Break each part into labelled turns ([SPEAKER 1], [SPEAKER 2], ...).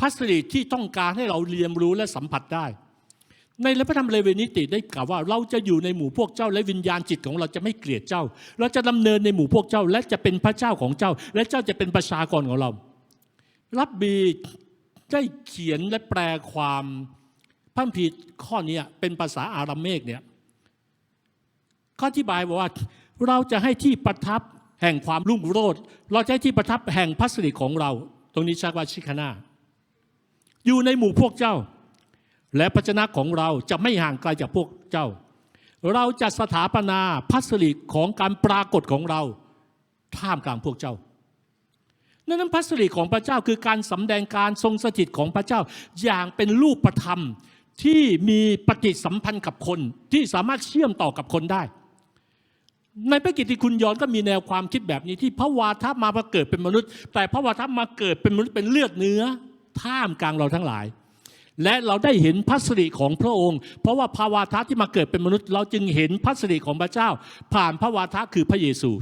[SPEAKER 1] พัสดุที่ต้องการให้เราเรียนรู้และสัมผัสได้ ในพระธรรมเลเวนิติได้กล่าวว่า เราจะอยู่ในหมู่พวกเจ้าและวิญญาณจิตของเราจะไม่เกลียดเจ้า เราจะดำเนินในหมู่พวกเจ้า และจะเป็นพระเจ้าของเจ้า และเจ้าจะเป็นประชากรของเรา รับบีได้เขียนและแปลความพระคัมภีร์ข้อนี้เป็นภาษาอาราเมกเนี่ยข้ออธิบายบอกว่าเราจะให้ที่ประทับแห่งความรุ่งโรจน์เราจะให้ที่ประทับแห่งพัสดุของเรา ตรงนี้ชักว่าชิคานา อยู่ในหมู่พวกเจ้า และพระชนะของเราจะไม่ห่างไกลจากพวกเจ้า เราจะสถาปนาพัสดุของการปรากฏของเราท่ามกลางพวกเจ้านั่นนั้นพัสดุของพระเจ้าคือการสำแดงการทรงสถิตของพระเจ้าอย่างเป็นรูปธรรมที่มีปฏิสัมพันธ์กับคนที่สามารถเชื่อมต่อกับคนได้ ในพระกิตติคุณย้อนก็มีแนวความคิดแบบนี้ที่พระวาทะมามาเกิดเป็นมนุษย์ แต่พระวาทะมาเกิดเป็นมนุษย์เป็นเลือดเนื้อ ท่ามกลางเราทั้งหลาย และเราได้เห็นพัสดุของพระองค์ เพราะว่าภาวาทะที่มาเกิดเป็นมนุษย์ เราจึงเห็นพัสดุของพระเจ้า ผ่านพระวาทะคือพระเยซู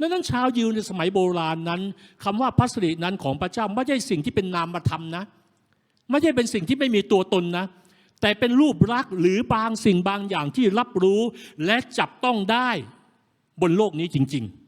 [SPEAKER 1] ดังนั้นชาวยิวในสมัยโบราณนั้นคำว่าพัสดุนั้นของพระเจ้าไม่ใช่สิ่งที่เป็นนามธรรมนะ ไม่ใช่เป็นสิ่งที่ไม่มีตัวตนนะ แต่เป็นรูปลักษณ์หรือบางสิ่งบางอย่างที่รับรู้และจับต้องได้บนโลกนี้จริง ๆ